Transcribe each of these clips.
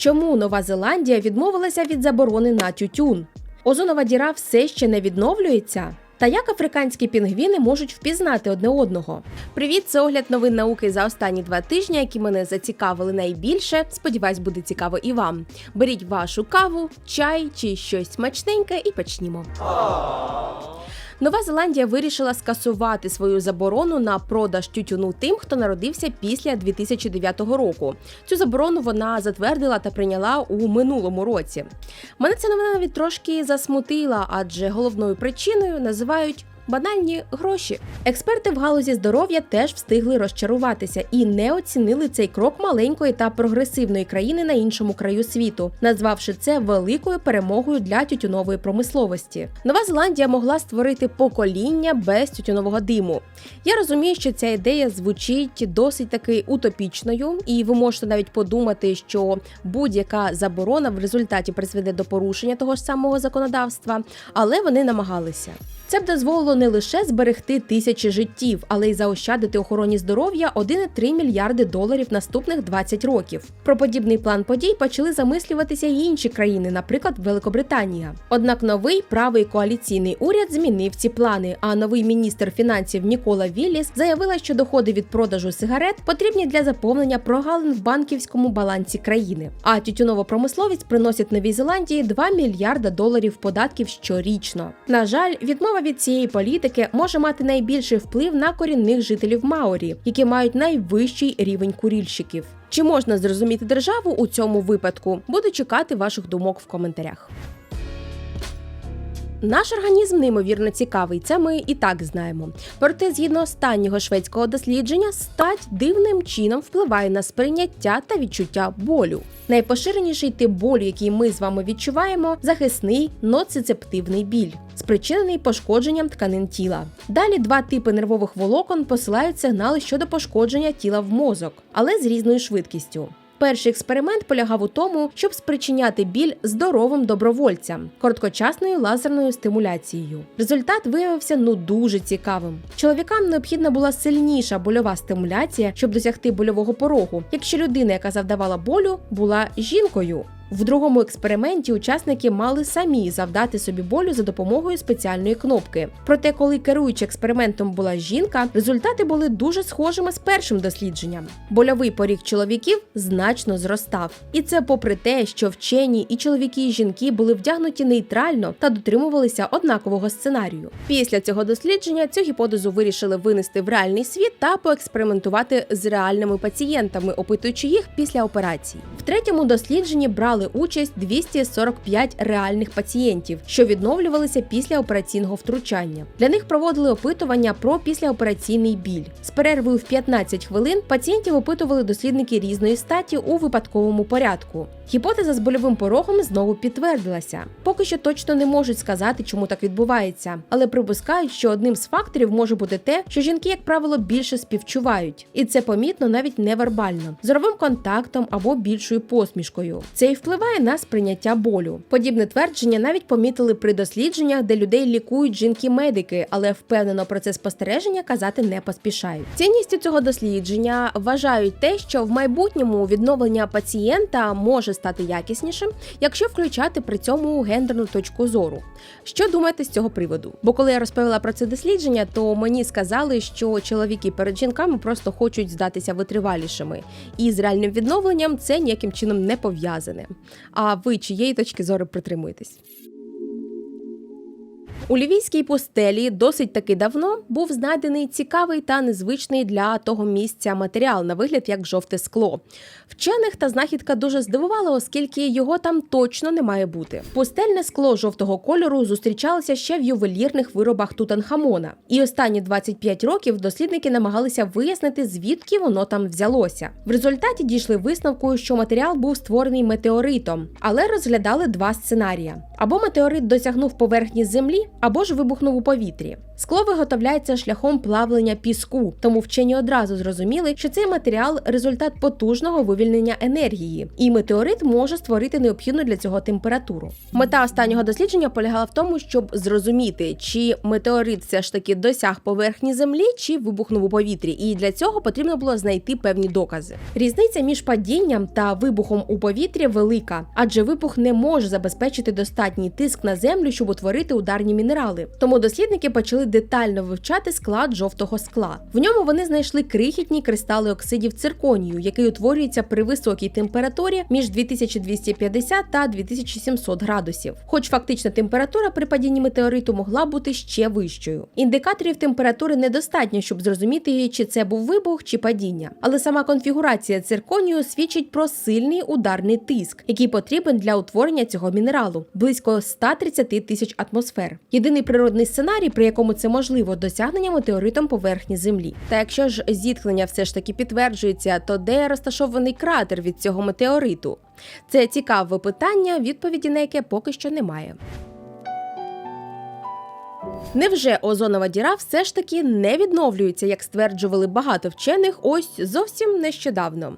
Чому Нова Зеландія відмовилася від заборони на тютюн? Озонова діра все ще не відновлюється. Та як африканські пінгвіни можуть впізнати одне одного? Привіт, це огляд новин науки за останні два тижні, які мене зацікавили найбільше. Сподіваюсь, буде цікаво і вам. Беріть вашу каву, чай чи щось смачненьке і почнімо. Нова Зеландія вирішила скасувати свою заборону на продаж тютюну тим, хто народився після 2009 року. Цю заборону вона затвердила та прийняла у минулому році. Мене ця новина навіть трошки засмутила, адже головною причиною називають. Банальні гроші. Експерти в галузі здоров'я теж встигли розчаруватися і не оцінили цей крок маленької та прогресивної країни на іншому краю світу, назвавши це великою перемогою для тютюнової промисловості. Нова Зеландія могла створити покоління без тютюнового диму. Я розумію, що ця ідея звучить досить таки утопічною, і ви можете навіть подумати, що будь-яка заборона в результаті призведе до порушення того ж самого законодавства, але вони намагалися. Це б дозволило не лише зберегти тисячі життів, але й заощадити охороні здоров'я 1,3 мільярди доларів наступних 20 років. Про подібний план подій почали замислюватися й інші країни, наприклад, Великобританія. Однак новий правий коаліційний уряд змінив ці плани. А новий міністр фінансів Нікола Вілліс заявила, що доходи від продажу сигарет потрібні для заповнення прогалин в банківському балансі країни. А тютюнова промисловість приносить Новій Зеландії 2 мільярда доларів податків щорічно. На жаль, відмова від цієї політики може мати найбільший вплив на корінних жителів Маорі, які мають найвищий рівень курільщиків. Чи можна зрозуміти державу у цьому випадку? Буду чекати ваших думок в коментарях. Наш організм неймовірно цікавий, це ми і так знаємо. Проте, згідно останнього шведського дослідження, стать дивним чином впливає на сприйняття та відчуття болю. Найпоширеніший тип болю, який ми з вами відчуваємо, захисний ноцицептивний біль, спричинений пошкодженням тканин тіла. Далі два типи нервових волокон посилають сигнали щодо пошкодження тіла в мозок, але з різною швидкістю. Перший експеримент полягав у тому, щоб спричиняти біль здоровим добровольцям короткочасною лазерною стимуляцією. Результат виявився ну дуже цікавим. Чоловікам необхідна була сильніша больова стимуляція, щоб досягти больового порогу, якщо людина, яка завдавала болю, була жінкою. В другому експерименті учасники мали самі завдати собі болю за допомогою спеціальної кнопки. Проте, коли керуючи експериментом була жінка, результати були дуже схожими з першим дослідженням. Больовий поріг чоловіків значно зростав. І це попри те, що вчені і чоловіки, і жінки були вдягнуті нейтрально та дотримувалися однакового сценарію. Після цього дослідження цю гіпотезу вирішили винести в реальний світ та поекспериментувати з реальними пацієнтами, опитуючи їх після операції. В третьому дослідженні брали участь 245 реальних пацієнтів, що відновлювалися після операційного втручання. Для них проводили опитування про післяопераційний біль. З перервою в 15 хвилин пацієнтів опитували дослідники різної статі у випадковому порядку. Гіпотеза з больовим порогом знову підтвердилася. Поки що точно не можуть сказати, чому так відбувається, але припускають, що одним з факторів може бути те, що жінки, як правило, більше співчувають, і це помітно навіть невербально, зоровим контактом або більшою посмішкою. Це і впливає на сприйняття болю. Подібне твердження навіть помітили при дослідженнях, де людей лікують жінки-медики, але впевнено про це спостереження казати не поспішають. Цінністю цього дослідження вважають те, що в майбутньому відновлення пацієнта може стати якіснішим, якщо включати при цьому гендерну точку зору. Що думаєте з цього приводу? Бо коли я розповіла про це дослідження, то мені сказали, що чоловіки перед жінками просто хочуть здатися витривалішими, і з реальним відновленням це ніяким чином не пов'язане. А ви чиєї точки зору притримуєтесь? У лівійській пустелі досить таки давно був знайдений цікавий та незвичний для того місця матеріал на вигляд як жовте скло. Вчених та знахідка дуже здивувала, оскільки його там точно не має бути. Пустельне скло жовтого кольору зустрічалося ще в ювелірних виробах Тутанхамона. І останні 25 років дослідники намагалися вияснити, звідки воно там взялося. В результаті дійшли висновку, що матеріал був створений метеоритом, але розглядали два сценарії: або метеорит досягнув поверхні землі, або ж вибухнув у повітрі. Скло виготовляється шляхом плавлення піску, тому вчені одразу зрозуміли, що цей матеріал результат потужного вивільнення енергії, і метеорит може створити необхідну для цього температуру. Мета останнього дослідження полягала в тому, щоб зрозуміти, чи метеорит все ж таки досяг поверхні землі, чи вибухнув у повітрі, і для цього потрібно було знайти певні докази. Різниця між падінням та вибухом у повітрі велика, адже вибух не може забезпечити достатній тиск на землю, щоб утворити ударні мінерали. Тому дослідники почали детально вивчати склад жовтого скла. В ньому вони знайшли крихітні кристали оксидів цирконію, який утворюється при високій температурі між 2250 та 2700 градусів. Хоч фактична температура при падінні метеориту могла бути ще вищою. Індикаторів температури недостатньо, щоб зрозуміти, чи це був вибух чи падіння. Але сама конфігурація цирконію свідчить про сильний ударний тиск, який потрібен для утворення цього мінералу близько 130 тисяч атмосфер. Єдиний природний сценарій, при якому це можливо, досягнення метеоритом поверхні Землі. Та якщо ж зіткнення все ж таки підтверджується, то де розташований кратер від цього метеориту? Це цікаве питання, відповіді на яке поки що немає. Невже озонова діра все ж таки не відновлюється, як стверджували багато вчених ось зовсім нещодавно?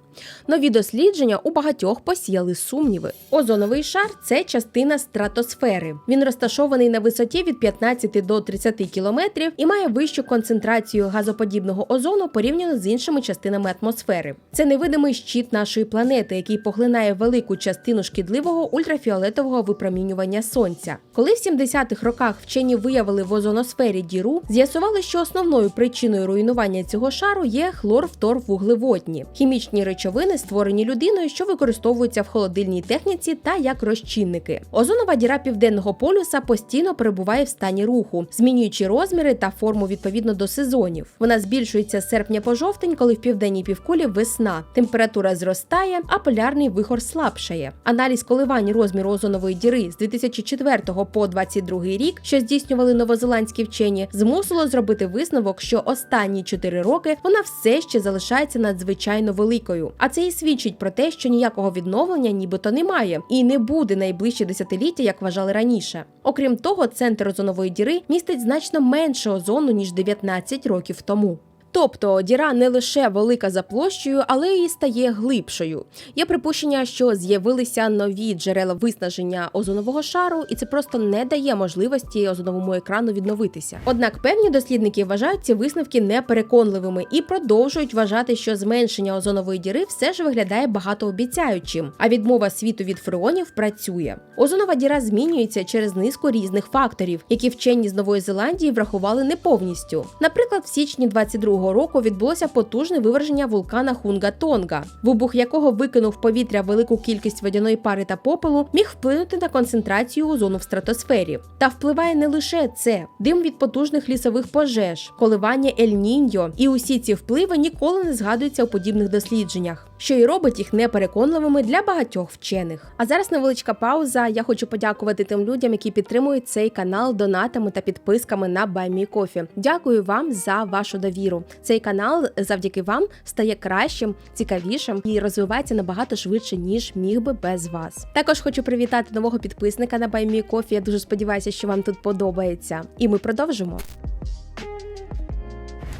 Нові дослідження у багатьох посіяли сумніви. Озоновий шар це частина стратосфери. Він розташований на висоті від 15 до 30 кілометрів і має вищу концентрацію газоподібного озону порівняно з іншими частинами атмосфери. Це невидимий щит нашої планети, який поглинає велику частину шкідливого ультрафіолетового випромінювання сонця. Коли в 70-х роках вчені виявили в озоносфері діру, з'ясували, що основною причиною руйнування цього шару є хлорфторвуглеводні – хімічні речовини, створені людиною, що використовуються в холодильній техніці та як розчинники. Озонова діра південного полюса постійно перебуває в стані руху, змінюючи розміри та форму відповідно до сезонів. Вона збільшується з серпня по жовтень, коли в південній півкулі весна. Температура зростає, а полярний вихор слабшає. Аналіз коливань розміру озонової діри з 2004 по 2022 рік, що здійснювали новозеландські вчені, змусило зробити висновок, що останні 4 роки вона все ще залишається надзвичайно великою. А це і свідчить про те, що ніякого відновлення нібито немає, і не буде найближче десятиліття, як вважали раніше. Окрім того, центр озонової діри містить значно менше озону ніж 19 років тому. Тобто діра не лише велика за площею, але й стає глибшою. Є припущення, що з'явилися нові джерела виснаження озонового шару, і це просто не дає можливості озоновому екрану відновитися. Однак певні дослідники вважають ці висновки непереконливими і продовжують вважати, що зменшення озонової діри все ж виглядає багатообіцяючим, а відмова світу від фреонів працює. Озонова діра змінюється через низку різних факторів, які вчені з Нової Зеландії врахували не повністю. Наприклад, в січні 22 року відбулося потужне виверження вулкана Хунга-Тонга, вибух якого викинув в повітря велику кількість водяної пари та попелу, міг вплинути на концентрацію озону в стратосфері. Та впливає не лише це: дим від потужних лісових пожеж, коливання Ель-Ніньо, і усі ці впливи ніколи не згадуються у подібних дослідженнях, що і робить їх непереконливими для багатьох вчених. А зараз невеличка пауза. Я хочу подякувати тим людям, які підтримують цей канал донатами та підписками на BuyMeCoffee. Дякую вам за вашу довіру. Цей канал завдяки вам стає кращим, цікавішим і розвивається набагато швидше, ніж міг би без вас. Також хочу привітати нового підписника на BuyMeCoffee. Я дуже сподіваюся, що вам тут подобається. І ми продовжимо.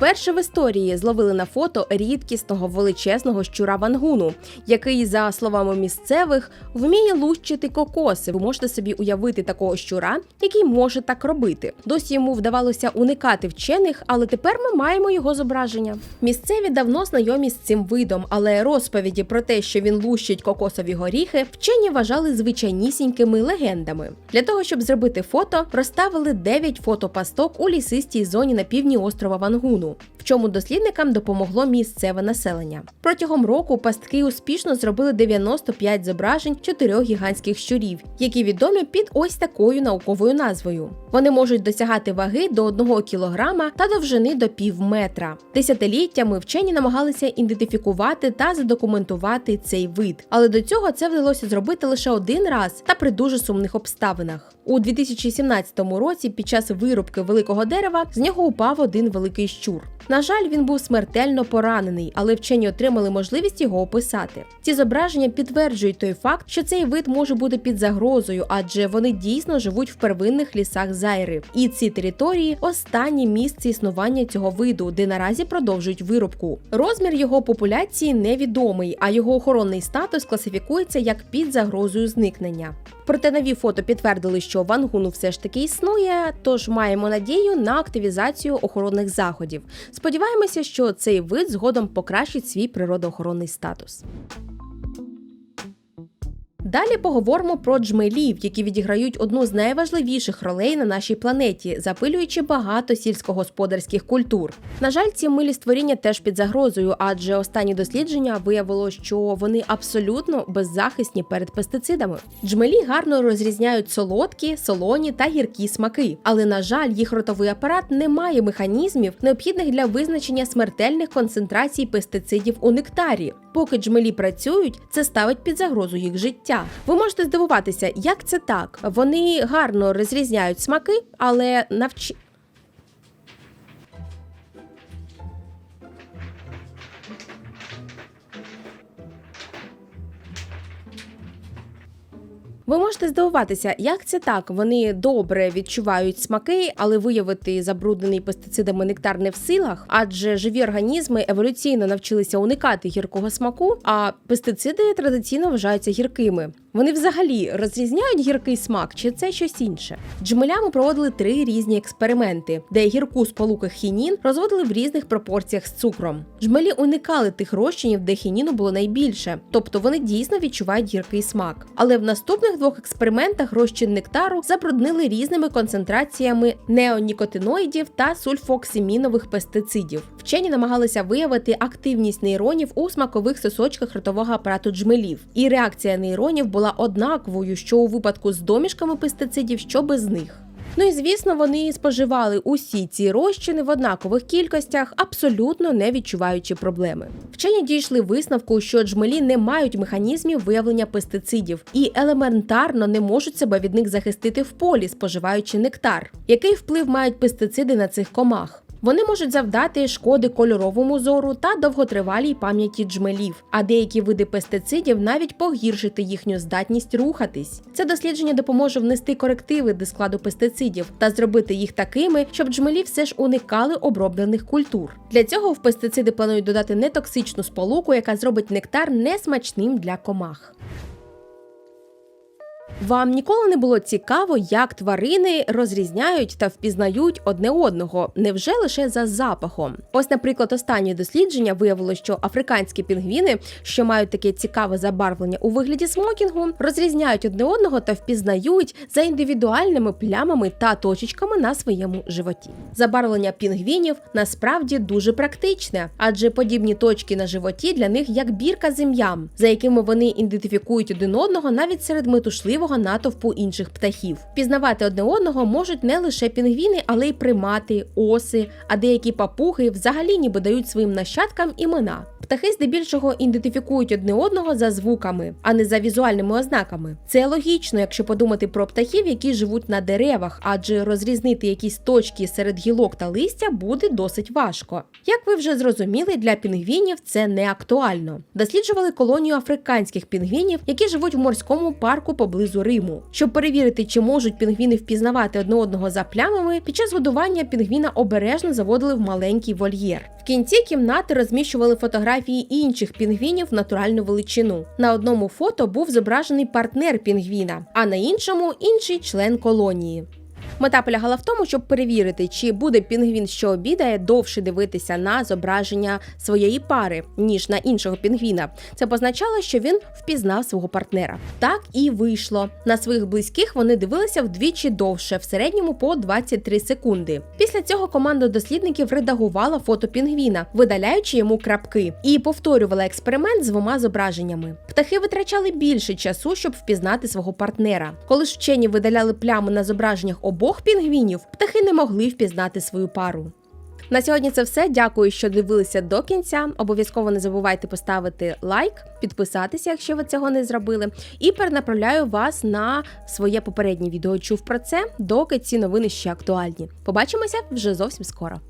Вперше в історії зловили на фото рідкісного величезного щура вангуну, який, за словами місцевих, вміє лущити кокоси. Ви можете собі уявити такого щура, який може так робити. Досі йому вдавалося уникати вчених, але тепер ми маємо його зображення. Місцеві давно знайомі з цим видом, але розповіді про те, що він лущить кокосові горіхи, вчені вважали звичайнісінькими легендами. Для того щоб зробити фото, розставили 9 фотопасток у лісистій зоні на півдні острова Вангуну в чому дослідникам допомогло місцеве населення. Протягом року пастки успішно зробили 95 зображень чотирьох гігантських щурів, які відомі під ось такою науковою назвою. Вони можуть досягати ваги до 1 кілограма та довжини до пів метра. Десятиліттями вчені намагалися ідентифікувати та задокументувати цей вид, але до цього це вдалося зробити лише один раз та при дуже сумних обставинах. У 2017 році під час вирубки великого дерева з нього упав один великий щур. На жаль, він був смертельно поранений, але вчені отримали можливість його описати. Ці зображення підтверджують той факт, що цей вид може бути під загрозою, адже вони дійсно живуть в первинних лісах Зайри. І ці території останнє місце існування цього виду, де наразі продовжують вирубку. Розмір його популяції невідомий, а його охоронний статус класифікується як під загрозою зникнення. Проте нові фото підтвердили, що вангуну все ж таки існує, тож маємо надію на активізацію охоронних заходів. Сподіваємося, що цей вид згодом покращить свій природоохоронний статус. Далі поговоримо про джмелів, які відіграють одну з найважливіших ролей на нашій планеті, запилюючи багато сільськогосподарських культур. На жаль, ці милі створіння теж під загрозою, адже останні дослідження виявило, що вони абсолютно беззахисні перед пестицидами. Джмелі гарно розрізняють солодкі, солоні та гіркі смаки, але на жаль, їх ротовий апарат не має механізмів, необхідних для визначення смертельних концентрацій пестицидів у нектарі. Поки джмелі працюють, це ставить під загрозу їх життя. Ви можете здивуватися, як це так? Вони гарно розрізняють смаки, але навчи. Ви можете здивуватися, як це так? Вони добре відчувають смаки, але виявити забруднений пестицидами нектар не в силах, адже живі організми еволюційно навчилися уникати гіркого смаку, а пестициди традиційно вважаються гіркими. Вони взагалі розрізняють гіркий смак, чи це щось інше? Джмелями проводили три різні експерименти, де гірку сполуку хінін розводили в різних пропорціях з цукром. Джмелі уникали тих розчинів, де хініну було найбільше, тобто вони дійсно відчувають гіркий смак. Але в наступних двох експериментах розчин нектару забруднили різними концентраціями неонікотиноїдів та сульфоксимінових пестицидів. Вчені намагалися виявити активність нейронів у смакових сосочках ротового апарату джмелів, і реакція нейронів була однаковою, що у випадку з домішками пестицидів, що без них. Ну і звісно, вони споживали усі ці розчини в однакових кількостях, абсолютно не відчуваючи проблеми. Вчені дійшли висновку, що джмелі не мають механізмів виявлення пестицидів і елементарно не можуть себе від них захистити в полі, споживаючи нектар. Який вплив мають пестициди на цих комах? Вони можуть завдати шкоди кольоровому зору та довготривалій пам'яті джмелів, а деякі види пестицидів навіть погіршити їхню здатність рухатись. Це дослідження допоможе внести корективи до складу пестицидів та зробити їх такими, щоб джмелі все ж уникали оброблених культур. Для цього в пестициди планують додати нетоксичну сполуку, яка зробить нектар несмачним для комах. Вам ніколи не було цікаво, як тварини розрізняють та впізнають одне одного, невже лише за запахом? Ось, наприклад, останнє дослідження виявило, що африканські пінгвіни, що мають таке цікаве забарвлення у вигляді смокінгу, розрізняють одне одного та впізнають за індивідуальними плямами та точечками на своєму животі. Забарвлення пінгвінів насправді дуже практичне, адже подібні точки на животі для них як бірка з ім'ям, за якими вони ідентифікують один одного навіть серед метушливого натовпу інших птахів. Пізнавати одне одного можуть не лише пінгвіни, але й примати, оси, а деякі папуги взагалі ніби дають своїм нащадкам імена. Птахи здебільшого ідентифікують одне одного за звуками, а не за візуальними ознаками. Це логічно, якщо подумати про птахів, які живуть на деревах, адже розрізнити якісь точки серед гілок та листя буде досить важко. Як ви вже зрозуміли, для пінгвінів це не актуально. Досліджували колонію африканських пінгвінів, які живуть в морському парку поблизу Риму. Щоб перевірити, чи можуть пінгвіни впізнавати одне одного за плямами, під час годування пінгвіна обережно заводили в маленький вольєр. В кінці кімнати розміщували фотографії інших пінгвінів в натуральну величину. На одному фото був зображений партнер пінгвіна, а на іншому інший член колонії. Мета полягала в тому, щоб перевірити, чи буде пінгвін, що обідає, довше дивитися на зображення своєї пари, ніж на іншого пінгвіна. Це позначало, що він впізнав свого партнера. Так і вийшло. На своїх близьких вони дивилися вдвічі довше, в середньому по 23 секунди. Після цього команда дослідників редагувала фото пінгвіна, видаляючи йому крапки, і повторювала експеримент з двома зображеннями. Птахи витрачали більше часу, щоб впізнати свого партнера. Коли ж вчені видаляли плями на зображеннях обох пінгвінів, птахи не могли впізнати свою пару. На сьогодні це все. Дякую, що дивилися до кінця. Обов'язково не забувайте поставити лайк, підписатися, якщо ви цього не зробили. І перенаправляю вас на своє попереднє відео. Чув про це, доки ці новини ще актуальні. Побачимося вже зовсім скоро.